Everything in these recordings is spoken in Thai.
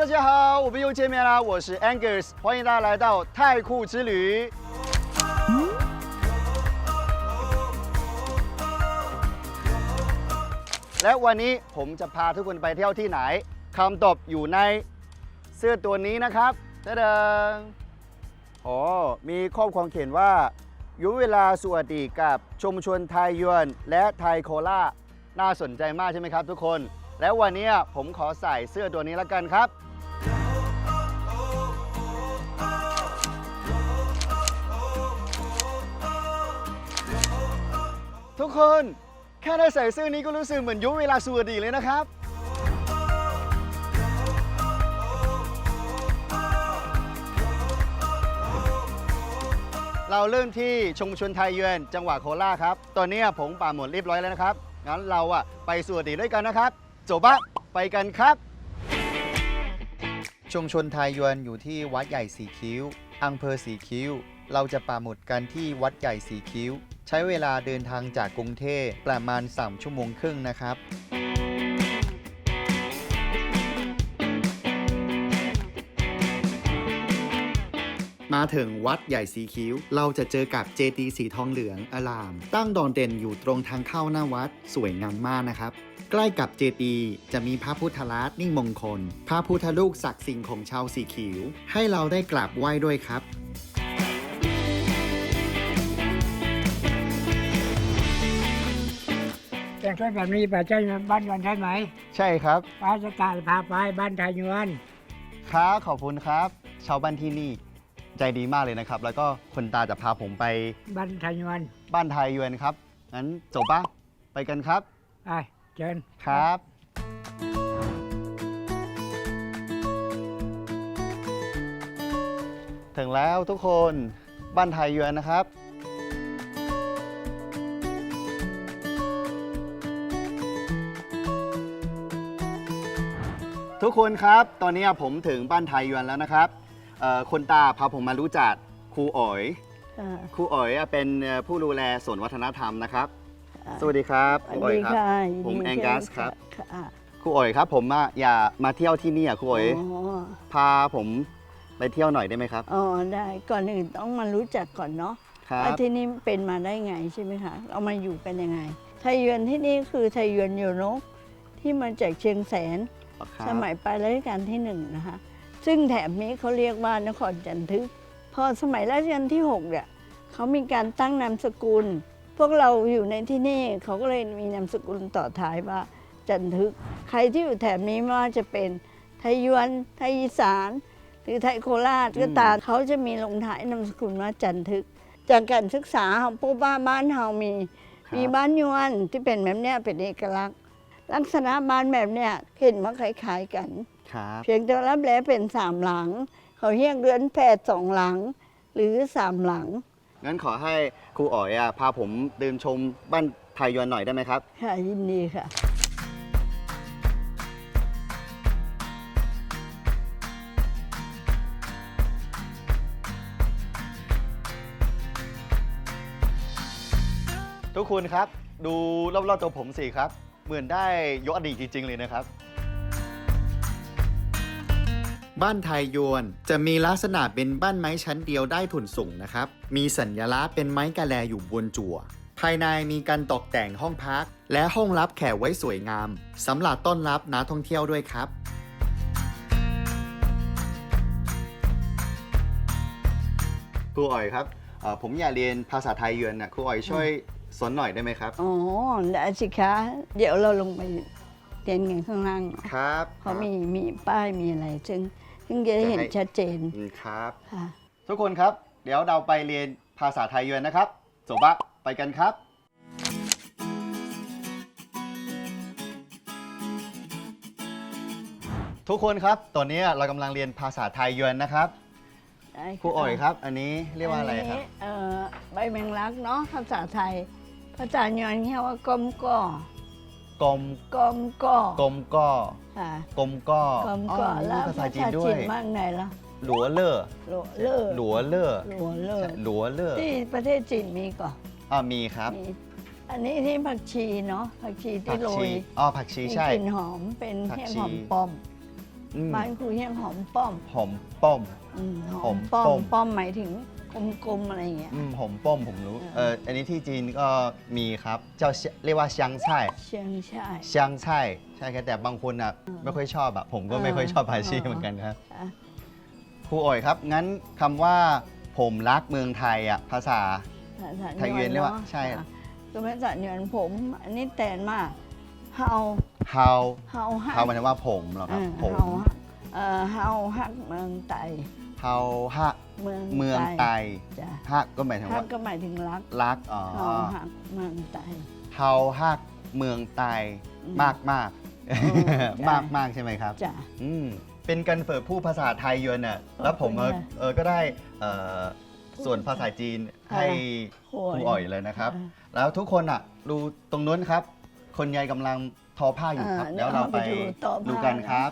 Hello，大家好，我们又见面啦，我是 Angus，欢迎大家来到太酷之旅。และวันนี้ผมจะพาทุกคนไปเที่ยวที่ไหนคำตอบอยู่ในเสื้อตัวนี้นะครับตะเดิงอ๋อมีข้อความเขียนว่ายุเวลาสวัสดีกับชุมชนไทยยวน และไทยโคราชน่าสนใจมากใช่ไหมครับทุกคน แล้ววันนี้ผมขอใส่เสื้อตัวนี้แล้วกันครับ คน แค่ได้ใส่เสื้อนี้ก็รู้สึกเหมือนยุคเวลาสวัสดีเลยนะครับ เราเริ่มที่ชุมชนไทยเยือนจังหวัดโคราชครับ ตอนนี้ผมป่าหมดเรียบร้อยแล้วนะครับ งั้นเราอะไปสวัสดีด้วยกันนะครับจบปะไปกันครับ ชุมชนไทยยวนอยู่ที่วัดใหญ่สีคิ้วอำเภอสีคิ้ว เราจะป่าหมุดกันที่วัดใหญ่สีคิ้ว ใช้เวลาเดินทางจากกรุงเทพประมาณ 3 ชั่วโมงครึ่งนะครับ มาถึงวัดใหญ่สีคิ้ว เราจะเจอกับเจดีสีทองเหลืองอลาม ตั้งโดดเด่นอยู่ตรงทางเข้าหน้าวัดสวยงามมากนะครับใกล้กับเจดีย์จะมีพระพุทธลักษณ์นิ่งมงคล พระพุทธลูกศักดิ์สิทธิ์ของชาวสีคิ้วให้เราได้กราบไหว้ด้วยครับ แต่งชุดแบบนี้ไปใช่ไหมบ้านยวนใช่ไหมใช่ครับป้าจะตายพาไปบ้านไทยยวนครับขอบคุณครับ ชาวบ้านที่นี่ใจดีมากเลยนะครับ แล้วก็คนตาจะพาผมไปบ้านไทยยวนบ้านไทยยวนครับงั้นจบปะไปกันครับไปเชิญครับ ถึงแล้วทุกคนบ้านไทยยวนนะครับ ทุกคนครับ ตอนนี้ผมถึงบ้านไทยยวนแล้วนะครับเอ่อคนตาพาผมมารู้จักครูอ๋อยค่ะครูอ๋อยเป็นเอ่อผู้ดูแลสวนวัฒนธรรมนะครับค่ะสวัสดีครับสครูวัอ๋สอยดีครับ ค่ะผมยินดีแองกัสครับ ค่ะครูอ๋อยครับ ผมมาอยากมาเที่ยวที่นี่อะครูอ๋อยอ๋อพาผมไปเที่ยวหน่อยได้ไหมครับ อ๋อได้ก่อนอื่นต้องมารู้จักก่อนเนาะครัว่าบ ที่นี่เป็นมาได้ไงใช่ไหมคะเรามาอยู่กันยังไง ไทยยวนที่นี่คือไทยยวนโยนกที่มาจากเชียงแสน ครับ สมัยปลายรัชกาลที่หนึ่งนะคะ ซึ่งแถบนี้เขาเรียกว่านครจันทึก พอสมัยรัชกาลที่หกเนี่ยเขามีการตั้งนามสกุล พวกเราอยู่ในที่นี่เขาก็เลยมีนามสกุลต่อท้ายว่าจันทึก ใครที่อยู่แถบนี้ไม่ว่าจะเป็นไทยยวน ไทยอีสาน หรือไทยโคราชก็ตามเขาจะมีลงท้ายนามสกุลว่าจันทึก จากการศึกษาของพวกบ้านบ้านเฮามีครับมีบ้านยวนที่เป็นแบบเนี้ยเป็นเอกลักษณ์ ลักษณะบ้านแบบเนี้ยเห็นว่าคล้ายๆกัน ครับเพียงแต่รับแลเป็นสามหลัง เขาเรียกเรือนแพทย์สองหลัง หรือสามหลังงั้นขอให้ครูอ๋อยอะพาผมเดินชมบ้านไทยยวนหน่อยได้ไหมครับ ค่ะยินดีค่ะ ทุกคนครับ ดูรอบๆตัวผมสิครับ เหมือนได้ยกอดีตจริง ๆ เลยนะครับ บ้านไทยยวนจะมีลักษณะเป็นบ้านไม้ชั้นเดียวได้ถุนสูงนะครับ มีสัญลักษณ์เป็นไม้กะแลอยู่บนจั่ว ภายในมีการตกแต่งห้องพัก และห้องรับแขกไว้สวยงามสำหรับต้อนรับนักท่องเที่ยวด้วยครับครูอ๋อยครับเอ่อผมอยากเรียนภาษาไทยเยือนนะครูอ๋อยช่วย สอนหน่อยได้ไหมครับ อ๋อได้สิคะเดี๋ยวเราลงไปเรียนกันข้างล่างเนาะครับเขามีมีป้ายมีอะไร ซึ่งซึ่งจะได้เห็นชัดเจนอืมครับ ค่ะ ทุกคนครับ เดี๋ยวเราไปเรียนภาษาไทยเยือนนะครับจบปะไปกันครับ ทุกคนครับ ตอนนี้เรากำลังเรียนภาษาไทยเยือนนะครับได้ะครูอ๋อยครับ อันนี้เรียกว่าอะไรครับ นนี้เอ่อใบแมงลักเนาะภาษาไทย ภาษาญอนเรียกว่ากลมก่อกลมกลมก่อกลมก้อค่ะกลมก้อกลมอ๋อก่อมีแล้วภาษาจีนด้วยมากไหนล่ะหลัวเล่อหลัวเล่อหลัวเล่อหลัวเล่อหลัวเล่อที่ประเทศจีนมีก่อนอ่ามีครับมีอันนี้ที่ผักชีเนาะผักชีผัที่กโรชียอ๋อผักชีมีใช่กลิ่นหอมเป็นผักแห้งชีหอมป้อมอืมบ้านครูเฮียงหอมป้อมหอมป้อมอืมหหออมมป้อป้มอมป้อมหมายถึง กลมๆอะไรอย่างเงี้ยผมป้อมผมรู้เอออันนี้ที่จีนก็มีครับเจ้าเรียกว่าเชียงไช่เชียงไช่ เชียงไช่ใช่ครับแต่บางคนอะไม่ค่อยชอบอะผมก็ไม่ค่อยชอบภาชีเหมือนกันครับ ครูอ๋อยครับ งั้นคำว่าผมรักเมืองไทยอะภาษาไทยเวียนเรียกว่าใช่ตัวก็เป็นสัตเนียนผม อันนี้แตนมาเฮาเฮาเฮาฮั how หมันว่าผมเหรอครับ ผม เฮาฮักเฮาฮักเมืองไทยเฮาฮัก เมืองเมืองไตจ้ะฮะก็หมายถึงฮักว่าก็หมายถึงรักรักอ๋อเฮาฮักเมืองไต เฮาฮักเมืองไตอืมมากมากเออใช่ มากมากใช่ไหมครับ จ้ะ อืมเป็นการฝึกผู้ภาษาไทยเยอะน่ะแล้วผมขอบเอคุณอค่ะเออก็ได้เอ่อส่วนภาษาจีนให้โอ้ครูยอ่อยเลยนะครับเออแล้วทุกคนอะดูตรงนู้นครับ คนยายกำลังทอผ้าอยู่ครับ อ่าเดี๋ยวเราไปเดี๋ยวเราไปดูต่อผ้า ดูกันครับ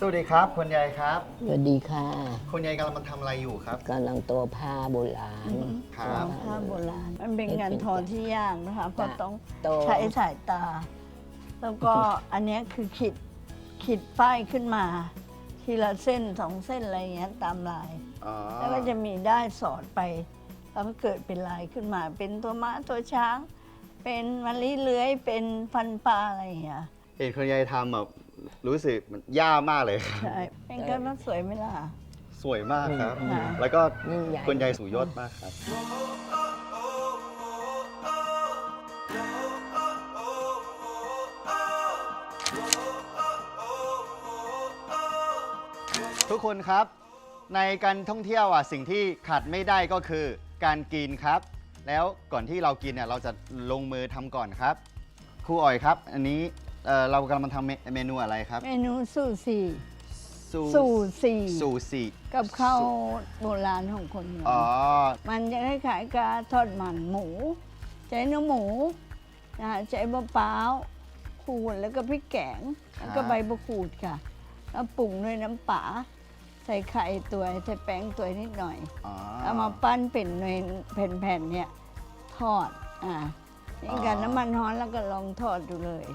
สวัสดีครับ คุณยายครับ สวัสดีค่ะคุณยายกำลังทำอะไรอยู่ครับ กำลังตัวผ้าโบราณ ครับผ้าโบราณ มันเป็นงานทอที่ยากนะคะเพราะต้องโต ใช้สายตา แล้วก็อันเนี้ยคือขีดขีดป้ายขึ้นมา ทีละเส้นสองเส้นอะไรอย่างเงี้ยตามลาย อ๋อแล้วก็จะมีได้สอดไป แล้วก็เกิดเป็นลายขึ้นมา เป็นตัวม้าตัวช้าง เป็นมะลิเลื้อยเป็นฟันปลาอะไรอย่างเงี้ย เห็นคุณยายทำแบบ รู้สึกมันยากมากเลยครับ ใช่เป็นการว่าสวยไหมล่ะ สวยมากครับ อืม แล้วก็ยิ่งใหญ่คุณยายสุยอดมากครับ ทุกคนครับ ในการท่องเที่ยวอะสิ่งที่ขาดไม่ได้ก็คือการกินครับ แล้วก่อนที่เรากินเนี่ยเราจะลงมือทำก่อนครับครูอ๋อยครับ อันนี้ เอ่อเรากำลังทำเมเมนูอะไรครับ เมนูสูสีซูสูสีซูซิกับข้าวโบราณของคนเหนือออ๋อ มันจะคล้ายๆกับทอดมันหมู ใช้เนื้อหมูนะคะใช้มะพร้าวขูดแล้วก็พริกแกงแล้วก็ใบมะกรูดค่ะ แล้วปรุงด้วยน้ำปลาใส่ไข่ตัวใส่แป้งตัวนิดหน่อย อ๋อเอามาปั้นเป็นในแผ่นๆเนี่ยทอด อ่านี่กันน้ำมันร้อนแล้วก็ลองทอดดูเลย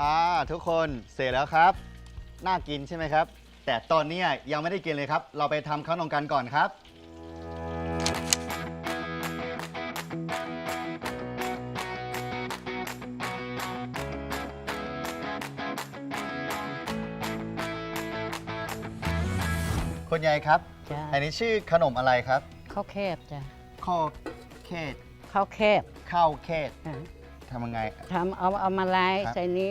อ่าทุกคนเสร็จแล้วครับ น่ากินใช่ไหมครับ แต่ตอนเนี้ยยังไม่ได้กินเลยครับ เราไปทำข้าวนมกันก่อนครับ คุณยายครับ จ้ะอันนี้ชื่อขนมอะไรครับข้าวแคบจ้ะข้าวเขตข้าวแคบข้าวเขตอะทำยังไง ทำเอาเอามาลายครับ ใส่นี้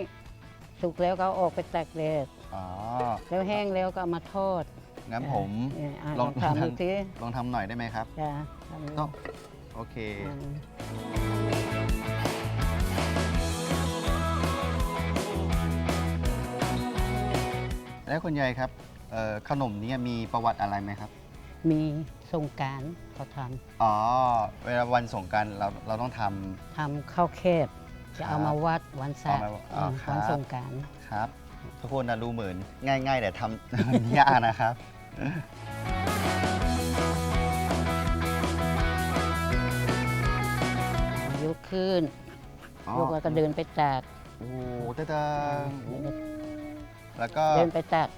สุกแล้วก็เอาออกไปตักแดดอ๋อ แล้วแห้งแล้วก็เอามาทอด งั้นผมเอออะลองทำดูสิ ลองทำหน่อยได้ไหมครับจ้ะทำดูก็โอเค อ่า แล้วคุณยายครับเอ่อขนมนี้มีประวัติอะไรไหมครับ มีสงกรารเขาทอ๋อ เวลาวันสงกรารเราเราต้องทำทำข้าวแคบ จะเอามาวัดวันศาสตร์เอามาอ๋อครับ วันสงกรารำครับ ทุกคนนะรู้เหมือนง่าย ๆ แต่ทำ ยากนะครับ ยกขึ้นอ๋อยกแล้วก็เดินไปตักโอ้โหตะตังแล้วก็เดินไปตัก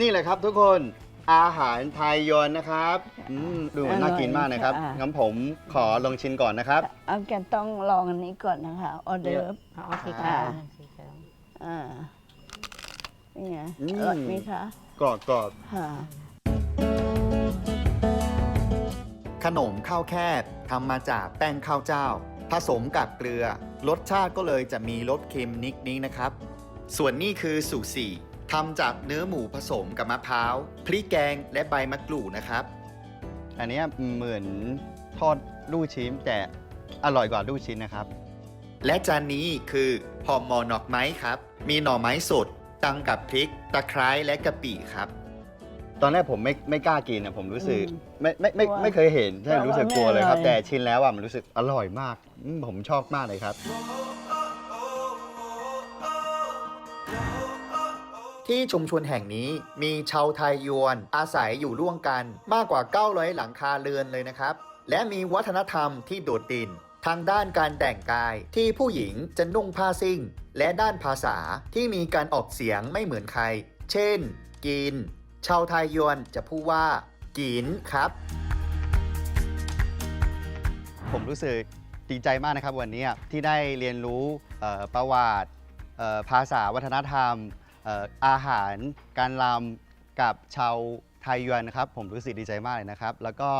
นี่แหละครับทุกคนอาหารไทยยวนนะครับอืมดูเหมือนน่ากินมากนะครับอร่อยค่ะ งั้นผมขอลองชิมก่อนนะครับ เอาแกต้องลองอันนี้ก่อนนะคะ ออเดิร์ฟเอาสีอ่าขาวสีขาวอ่านี่ไงอืม อร่อยไหมคะกรอบกรอบค่ะ ขนมข้าวแคบทำมาจากแป้งข้าวเจ้า ผสมกับเกลือ รสชาติก็เลยจะมีรสเค็มนิดนี้นะครับ ส่วนนี้คือสุสี ทำจากเนื้อหมูผสมกับมะพร้าวพริกแกงและใบมะกรูดนะครับ อันนี้เหมือนทอดลูกชิ้นแต่อร่อยกว่าลูกชิ้นนะครับ และจานนี้คือห่อหมอหนอกไม้ครับ มีหน่อไม้สดตังกับพริก ตะไคร้และกะปิครับ ตอนแรกผมไม่ไม่กล้ากินนะผมรู้สึกอืมไม่ไม่ไม่กลัวไม่เคยเห็นใช่กลัวรู้สึกไม่กลัวเลยครับอร่อย แต่ชินแล้วอะมันรู้สึกอร่อยมากอืมผมชอบมากเลยครับ ที่ชุมชนแห่งนี้มีชาวไทยยวน อาศัยอยู่ร่วมกันมากกว่า 900 หลังคาเรือนเลยนะครับ และมีวัฒนธรรมที่โดดเด่นทางด้านการแต่งกายที่ผู้หญิงจะนุ่งผ้าซิ่ง และด้านภาษาที่มีการออกเสียงไม่เหมือนใคร เช่น กิน ชาวไทยยวนจะพูดว่า กินครับ ผมรู้สึกดีใจมากนะครับวันนี้ที่ได้เรียนรู้ประวัติภาษาวัฒนธรรม อ่ออาหารการรำกับชาวไทยยวนนะครับผมรู้สึกดีใจมากเลยนะครับ แล้วก็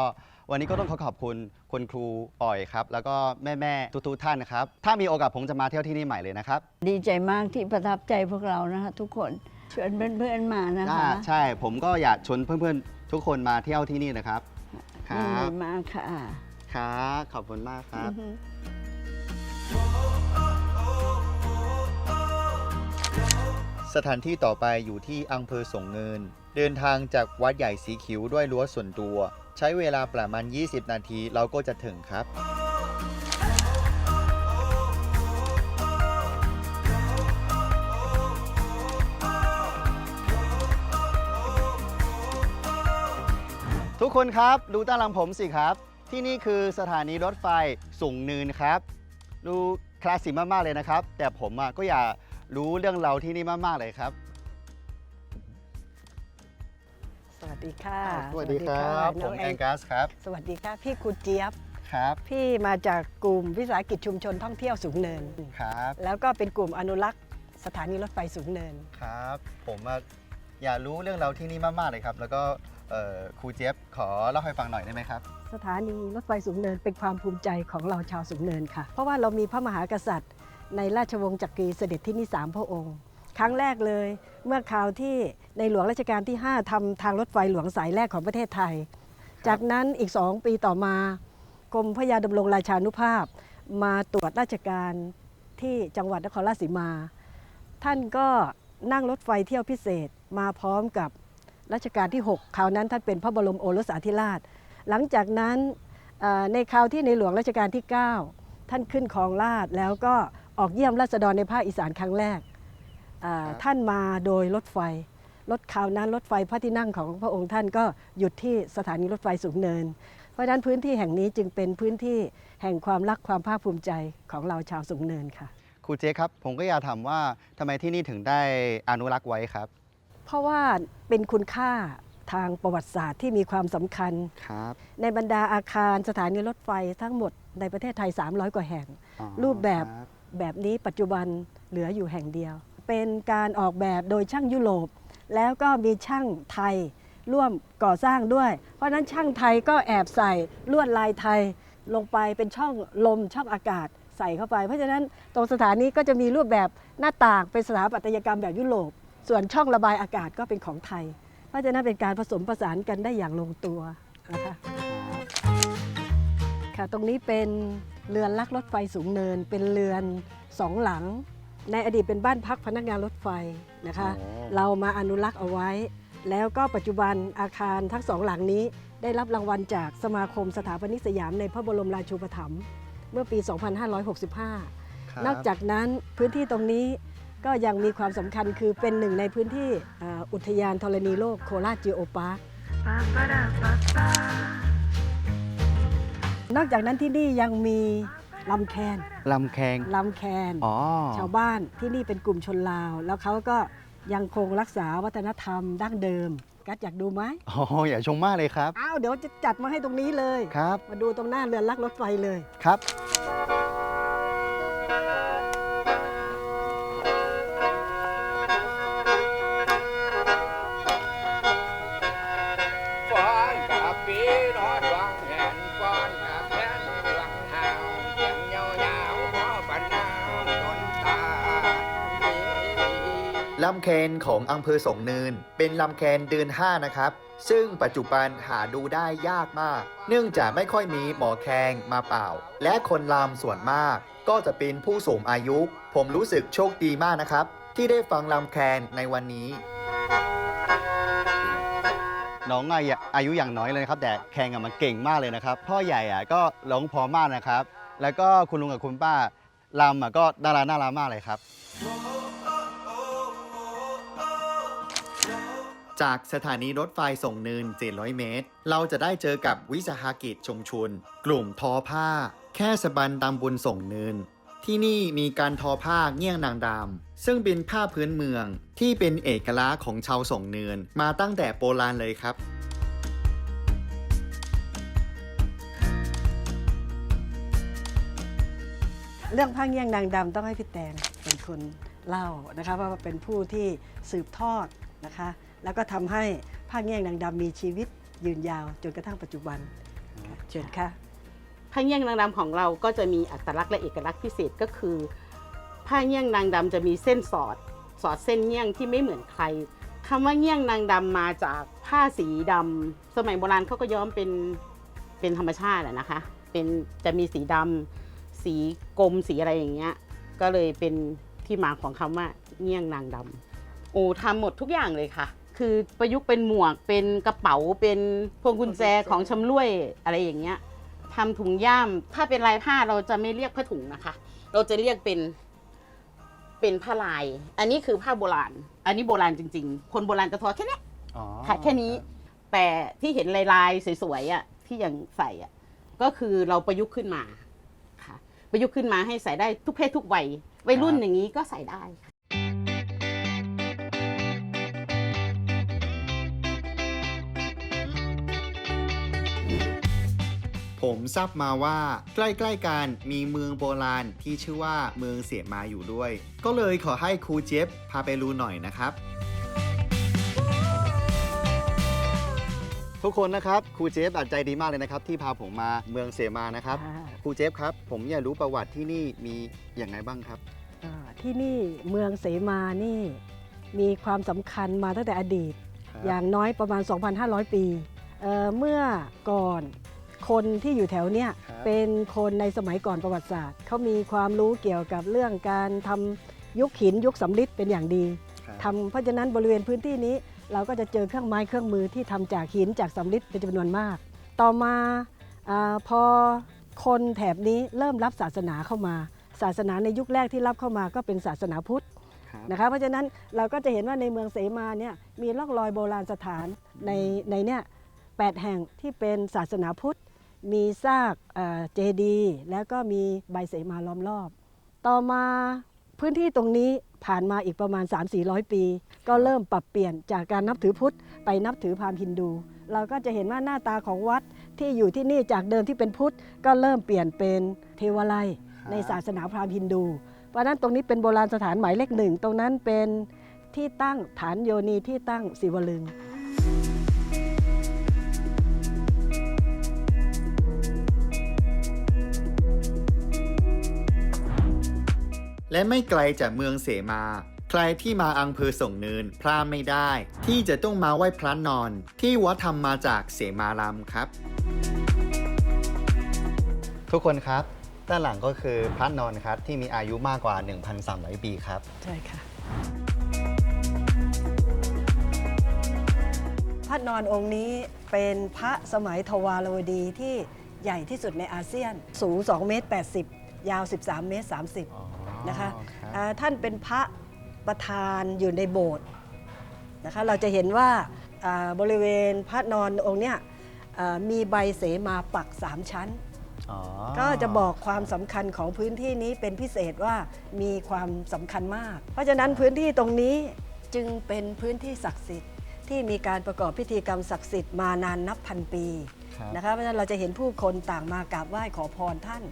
วันนี้ก็ต้องขอขอบคุณคุณครูอ่อยครับ แล้วก็แม่ๆทุกๆท่านนะครับ ถ้ามีโอกาสผมจะมาเที่ยวที่นี่ใหม่เลยนะครับ ดีใจมากที่ประทับใจพวกเรานะคะทุกคนเชิญเพื่อนๆมานะอ่าคะใช่ผมก็อยากชวนเพื่อนๆ ทุกคนมาเที่ยวที่นี่นะครับคยินรัดีบมากค่ะครับขอบคุณมากครับ สถานที่ต่อไปอยู่ที่อำเภอสงเงิน เดินทางจากวัดใหญ่สีคิ้วด้วยรั้วส่วนตัว ใช้เวลาประมาณ 20 นาทีเราก็จะถึงครับทุกคนครับดูด้านหลังผมสิครับ ที่นี่คือสถานีรถไฟสูงเนินครับ ดูคลาสสิกมาก ๆ เลยนะครับ แต่ผมอะก็อยาก รู้เรื่องเราวที่นี่มาก ๆ เลยครับ สวัสดีค่ะสวัสดีครับน้ผองมแอแองงกัสครับ สวัสดีค่ะ พี่ครูเจี๊ยบ ครับ พี่มาจากกลุ่มวิสาหกิจชุมชนท่องเที่ยวสูงเนิน ครับ แล้วก็เป็นกลุ่มอนุรักษ์สถานีรถไฟสูงเนิน ครับ ผมอะอยากรู้เรื่องเราวที่นี่มาก ๆ เลยครับ แล้วก็เอ่อครูเจี๊ยบขอเล่าให้ฟังหน่อยได้ไหมครับ สถานีรถไฟสูงเนินเป็นความภูมิใจของเราชาวสูงเนินค่ะ เพราะว่าเรามีพระมหากษัตริย์ ในราชวงศ์จักรีเสด็จที่นี่สามพระองค์ ครั้งแรกเลยเมื่อคราวที่ในหลวงรัชกาลที่ 5ทำทางรถไฟหลวงสายแรกของประเทศไทย จากนั้นอีก2ปีต่อมากรมพระยาดำรงราชานุภาพ มาตรวจราชการที่จังหวัดนครราชสีมา ท่านก็นั่งรถไฟเที่ยวพิเศษมาพร้อมกับรัชกาลที่ 6 คราวนั้นท่านเป็นพระบรมโอรสาธิราช หลังจากนั้นในคราวที่ในหลวงรัชกาลที่ 9 ท่านขึ้นครองราชแล้วก็ ออกเยี่ยมราษฎรในภาคอีสานครั้งแรกอ่าครับท่านมาโดยรถไฟ รถคราวนั้นรถไฟพระที่นั่งของพระองค์ท่านก็หยุดที่สถานีรถไฟสูงเนิน เพราะฉะนั้นพื้นที่แห่งนี้จึงเป็นพื้นที่แห่งความรักความภาคภูมิใจของเราชาวสูงเนินค่ะครูเจ๊ครับ ผมก็อยากถามว่าทำไมที่นี่ถึงได้อนุรักษ์ไว้ครับ เพราะว่าเป็นคุณค่าทางประวัติศาสตร์ที่มีความสำคัญครับในบรรดาอาคารสถานีรถไฟทั้งหมดในประเทศไทย 300 กว่าแห่งอ๋อรูปแบบค แบบนี้ปัจจุบันเหลืออยู่แห่งเดียว เป็นการออกแบบโดยช่างยุโรป แล้วก็มีช่างไทยร่วมก่อสร้างด้วย เพราะนั้นช่างไทยก็แอบใส่ลวดลายไทยลงไปเป็นช่องลมช่องอากาศใส่เข้าไป เพราะฉะนั้นตรงสถานีก็จะมีรูปแบบหน้าต่างเป็นสถาปัตยกรรมแบบยุโรป ส่วนช่องระบายอากาศก็เป็นของไทย เพราะฉะนั้นเป็นการผสมผสานกันได้อย่างลงตัวนะคะค่ะตรงนี้เป็น เรือนลักรถไฟสูงเนิน เป็นเรือนสองหลัง ในอดีตเป็นบ้านพักพนักงานรถไฟนะคะโอ้เรามาอนุรักษ์เอาไว้ แล้วก็ปัจจุบันอาคารทั้งสองหลังนี้ ได้รับรางวัลจากสมาคมสถาปนิกสยามในพระบรมราชูปถัมภ์เมื่อปี 2565 ครับนอกจากนั้นพื้นที่ตรงนี้ก็ยังมีความสำคัญคือเป็นหนึ่งในพื้นที่เอ่ออุทยานธรณีโลกโคราชจิโอพาร์ค นอกจากนั้นที่นี่ยังมีลำแคนลำแคงลำแคนอ๋อชาวบ้านที่นี่เป็นกลุ่มชนลาว แล้วเขาก็ยังคงรักษาวัฒนธรรมดั้งเดิม กัดอยากดูไหมอ๋ออย่าชมมากเลยครับอ้าวเดี๋ยวจะจัดมาให้ตรงนี้เลย ครับ มาดูตรงหน้าเรือนลักรถไฟเลยครับ ลำแคนของอำเภอสงเนิน เป็นลำแคนเดินห้านะครับ ซึ่งปัจจุบันหาดูได้ยากมาก เนื่องจากไม่ค่อยมีหมอแคนมาเป่า และคนลำส่วนมาก ก็จะเป็นผู้สูงอายุ ผมรู้สึกโชคดีมากนะครับ ที่ได้ฟังลำแคนในวันนี้น้องอายุอายุอย่างน้อยเลยนะครับ แต่แข่งกับมันเก่งมากเลยนะครับ พ่อใหญ่อะก็ร้องเพอมากนะครับ แล้วก็คุณลุงกับคุณป้าลำอะก็น่ารักน่ารักมากเลยครับ จากสถานีรถไฟส่งเนิน 700 เมตร เราจะได้เจอกับวิสาหกิจชุมชน กลุ่มทอผ้า แค่สบันตำบลส่งเนิน ที่นี่มีการทอผ้าเงี้ยงนางดำ ซึ่งเป็นผ้าพื้นเมืองที่เป็นเอกลักษณ์ของชาวส่งเนิน มาตั้งแต่โบราณเลยครับเรื่องผ้าเงี้ยงนางดำต้องให้พี่แตงเป็นคนเล่านะคะเพราะว่าเป็นผู้ที่สืบทอดนะคะ แล้วก็ทำให้ผ้าเงี้ยงนางดำมีชีวิตยืนยาวจนกระทั่งปัจจุบันค่ะเชิญค่ะ ผ้าเงี้ยงนางดำของเราก็จะมีอัตลักษณ์และเอกลักษณ์พิเศษก็คือ ผ้าเงี้ยงนางดำจะมีเส้นสอด สอดเส้นเงี้ยงที่ไม่เหมือนใครคำว่าเงี้ยงนางดำมาจากผ้าสีดำสมัยโบราณเขาก็ย้อมเป็นเป็นธรรมชาติอะนะคะเป็นจะมีสีดำสีกรมสีอะไรอย่างเงี้ยก็เลยเป็นที่มาของคำว่าเงี้ยงนางดำโอ้ทำหมดทุกอย่างเลยค่ะ คือประยุกต์เป็นหมวกเป็นกระเป๋าเป็นพวงกุญแจของชำร่วยอะไรอย่างเงี้ยทำถุงย่าม ถ้าเป็นลายผ้าเราจะไม่เรียกผ้าถุงนะคะ เราจะเรียกเป็นเป็นผ้าลาย อันนี้คือผ้าโบราณ อันนี้โบราณจริง ๆ คนโบราณจะทอแค่เนี้ย อ๋อค่ะแค่นี้แต่ที่เห็นลายลายๆสวยๆอะที่ยังใส่อะก็คือเราประยุกต์ขึ้นมาค่ะ ประยุกต์ขึ้นมาให้ใส่ได้ทุกเพศทุกวัยวัยรุ่นอย่างนี้ก็ใส่ได้ค่ะ ผมทราบมาว่า ใกล้ๆกันมีเมืองโบราณที่ชื่อว่าเมืองเสียมาอยู่ด้วย ก็เลยขอให้ครูเจฟพาไปรู้หน่อยนะครับ ทุกคนนะครับครูเจฟอัดใจดีมากเลยนะครับ ที่พาผมมาเมืองเสมานะครับอ่าครูเจฟครับ ผมอยากรู้ประวัติที่นี่มีอย่างไรบ้างครับ อ่าที่นี่เมืองเสมานี่มีความสำคัญมาตั้งแต่อดีต อย่างน้อยประมาณ 2,500 ปีเอ่อเมื่อก่อน คนที่อยู่แถวเนี้ยครับเป็นคนในสมัยก่อนประวัติศาสตร์เขามีความรู้เกี่ยวกับเรื่องการทำยุคหินยุคสำริดเป็นอย่างดีครับ ทำเพราะฉะนั้นบริเวณพื้นที่นี้ เราก็จะเจอเครื่องไม้เครื่องมือที่ทำจากหินจากสำริดเป็นจำนวนมาก ต่อมาอาพอคนแถบนี้เริ่มรับศาสนาเข้ามา ศาสนาในยุคแรกที่รับเข้ามาก็เป็นศาสนาพุทธ ครับ นะคะเพราะฉะนั้นเราก็จะเห็นว่าในเมืองเสมาเนี่ยมีร่องรอยโบราณสถานในในเนี่ยแปดแห่งที่เป็นศาสนาพุทธ มีซากเจดีแล้วก็มีใบเสมาล้อมรอบ ต่อมาพื้นที่ตรงนี้ผ่านมาอีกประมาณ 3-400 ปี ก็เริ่มปรับเปลี่ยนจากการนับถือพุทธไปนับถือพราหมณ์ฮินดู เราก็จะเห็นว่าหน้าตาของวัดที่อยู่ที่นี่จากเดิมที่เป็นพุทธ ก็เริ่มเปลี่ยนเป็นเทวาลัยในศาสนาพราหมณ์ฮินดู เพราะฉะนั้นตรงนี้เป็นโบราณสถานหมายเลขหนึ่ง ตรงนั้นเป็นที่ตั้งฐานโยนีที่ตั้งศิวลึง และไม่ไกลจากเมืองเสมา ใครที่มาอำเภอส่งเนินพลาดไม่ได้ ที่จะต้องมาไหว้พระนอน ที่วัดทำมาจากเสมารามครับ ทุกคนครับ ด้านหลังก็คือพระนอนครับที่มีอายุมากกว่า 1,300 ปีครับ ใช่ค่ะพระนอนองค์นี้เป็นพระสมัยทวารวดีที่ใหญ่ที่สุดในอาเซียน สูง 2 เมตร 80 ยาว 13 เมตร 30 นะคะอ่าท่านเป็นพระประธานอยู่ในโบสถ์นะคะเราจะเห็นว่าอ่าบริเวณพระนอนองค์เนี้ยอ่ามีใบเสมาปัก3ชั้นอ๋อก็จะบอกความสำคัญของพื้นที่นี้เป็นพิเศษว่ามีความสำคัญมาก เพราะฉะนั้นพื้นที่ตรงนี้จึงเป็นพื้นที่ศักดิ์สิทธิ์ที่มีการประกอบพิธีกรรมศักดิ์สิทธิ์มานานนับพันปีครับนะคะเพราะฉะนั้นเราจะเห็นผู้คนต่างมากราบไหว้ขอพรท่าน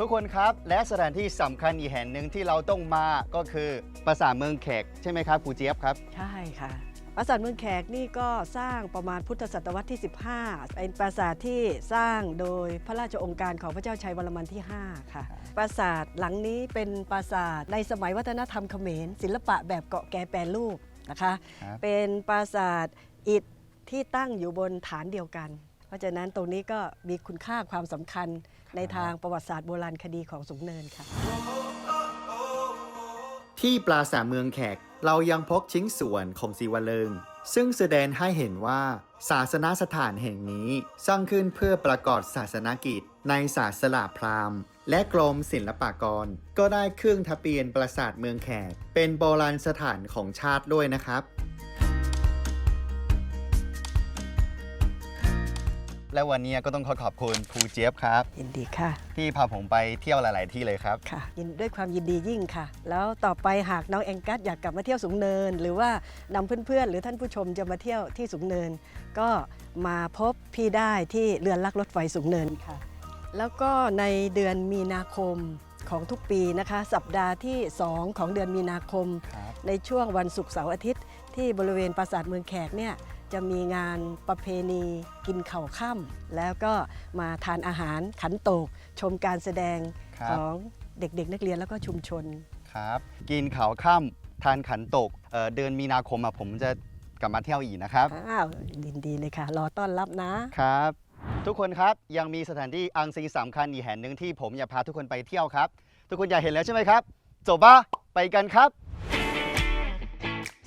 ทุกคนครับและสถานที่สำคัญอีกแห่งหนึ่งที่เราต้องมาก็คือปราสาทเมืองแขกใช่ไหมครับครูเจี๊ยบครับ ใช่ค่ะปปราสาทเมืองแขกนี่ก็สร้างประมาณพุทธศตวรรษที่ 15 เป็นปราสาทที่สร้างโดยพระราชองค์การของพระเจ้าชัยวรมันที่ 5 ค่ะ ปราสาทหลังนี้เป็นปราสาทในสมัยวัฒนธรรมเขมร ศิลปะแบบเกาะแกแปรรูปนะคะ ครับ เป็นปราสาทอิฐที่ตั้งอยู่บนฐานเดียวกัน เพราะฉะนั้นตรงนี้ก็มีคุณค่าความสำคัญในทางประวัติศาสตร์โบราณคดีของสูงเนินค่ะ ที่ปราสาทเมืองแขกเรายังพบชิ้นส่วนของศิวลึง ซึ่งแสดงให้เห็นว่า ศาสนสถานแห่งนี้ สร้างขึ้นเพื่อประกอบศาสนกิจ ในศาสนาพราหมณ์ และกรมศิลปากร ก็ได้เครื่องทะเบียนปราสาทเมืองแขกเป็นโบราณสถานของชาติด้วยนะครับ และวันนี้ก็ต้องขอขอบคุณครูเจี๊ยบครับ ยินดีค่ะ ที่พาผมไปเที่ยวหลาย ๆ ที่เลยครับ ค่ะ ยินด้วยความยินดียิ่งค่ะ แล้วต่อไปหากน้องแองกัสอยากกลับมาเที่ยวสูงเนิน หรือว่านำเพื่อน ๆ หรือท่านผู้ชมจะมาเที่ยวที่สูงเนิน ก็มาพบพี่ได้ที่เรือนลักรถไฟสูงเนินค่ะ แล้วก็ในเดือนมีนาคมของทุกปีนะคะ สัปดาห์ที่ 2 ของเดือนมีนาคม ครับ ในช่วงวันศุกร์เสาร์อาทิตย์ ที่บริเวณปราสาทเมืองแขกเนี่ย จะมีงานประเพณีกินเข่าวค่ำแล้วก็มาทานอาหารขันโตก ชมการแสดงครับ ของเด็กๆ นักเรียนแล้วก็ชุมชน ครับกินเขาวค่ำทานขันตกเอ่อเดือนมีนาคมอะผมจะกลับมาเที่ยวอีกนะครับ อ้าวยินดีเลยค่ะ รอต้อนรับนะ ครับ ทุกคนครับยังมีสถานที่อังซีสำคัญอีกแห่งหนึ่งที่ผมอยากพาทุกคนไปเที่ยวครับ ทุกคนอยากเห็นแล้วใช่ไหมครับจบปะไปกันครับ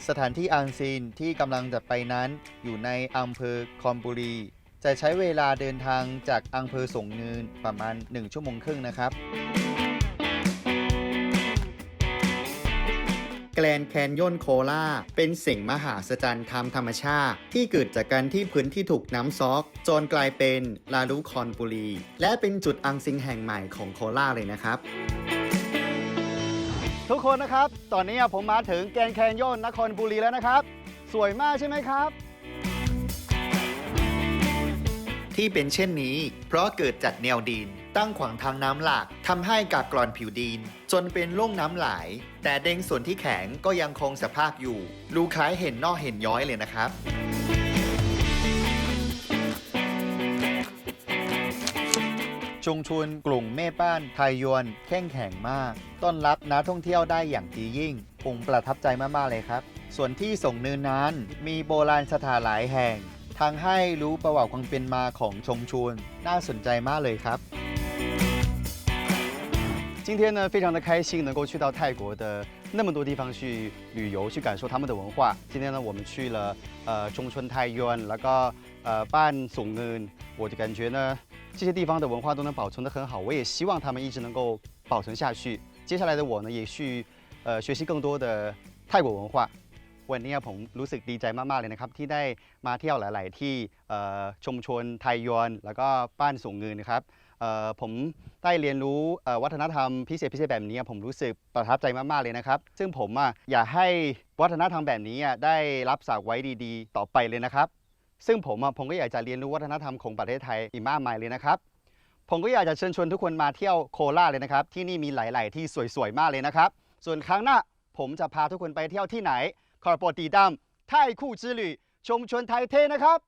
สถานที่อังซีนที่กำลังจะไปนั้นอยู่ในอำเภอคอมบุรี จะใช้เวลาเดินทางจากอำเภอสงเนินประมาณ 1 ชั่วโมงครึ่งนะครับ แกลนแคนยอนโคลาเป็นสิ่งมหาศจรรย์ทางธรรมชาติ ที่เกิดจากการที่พื้นที่ถูกน้ำซอก จนกลายเป็นลาลูคอนบุรี และเป็นจุดอังซิงแห่งใหม่ของโคลาเลยนะครับ ทุกคนนะครับ ตอนนี้ผมมาถึงแกนแคนยอนนครบุรีแล้วนะครับ สวยมากใช่ไหมครับ ที่เป็นเช่นนี้ เพราะเกิดจากแนวดิน ตั้งขวางทางน้ำหลากทำให้กากกร่อนผิวดิน จนเป็นร่งน้ำไหล แต่เด้งส่วนที่แข็งก็ยังคงสภาพอยู่ดูคล้ายเห็นนอกเห็นย้อยเลยนะครับ ชุมชนกลุ่มแม่บ้านไทยยวนแข็งแข็งมาก ต้อนรับนักท่องเที่ยวได้อย่างดียิ่ง ผมประทับใจมาก ๆ เลยครับ ส่วนที่ส่งเนินนั้นมีโบราณสถานหลายแห่ง ทางให้รู้ประวัติความเป็นมาของชุมชนน่าสนใจมากเลยครับ 今天呢，非常的开心能够去到泰国的那么多地方去旅游，去感受他们的文化。今天呢，我们去了呃中村泰院，然后呃半松恩，我就感觉呢， 这些地方的文化都能保存得很好。我也希望他们一直能够保存下去。接下来的我呢，也去呃学习更多的泰国文化。วันนี้ผมรู้สึกดีใจมาก ๆ เลยนะครับ ที่ได้มาเที่ยวหลาย ๆ ที่เอ่อชุมชนไทยยวนแล้วก็บ้านสูงเงินนะครับเอ่อผมได้เรียนรู้เอ่อวัฒนธรรมพิเศษพิเศษแบบนี้ ผมรู้สึกประทับใจมาก ๆ เลยนะครับ ซึ่งผมอ่ะอยากให้วัฒนธรรมแบบนี้อ่ะได้รับสากไว้ดี ๆ ต่อไปเลยนะครับ ซึ่งผมผมก็อยากจะเรียนรู้วัฒนธรรมของประเทศไทยอีกมากมายเลยนะครับ ผมก็อยากจะเชิญชวนทุกคนมาเที่ยวโคราชเลยนะครับ ที่นี่มีหลาย ๆ ที่สวย ๆ มากเลยนะครับ ส่วนครั้งหน้าผมจะพาทุกคนไปเที่ยวที่ไหนขอโปรดติดตามไทยคู่之旅ชมชวนไทยเทนะครับ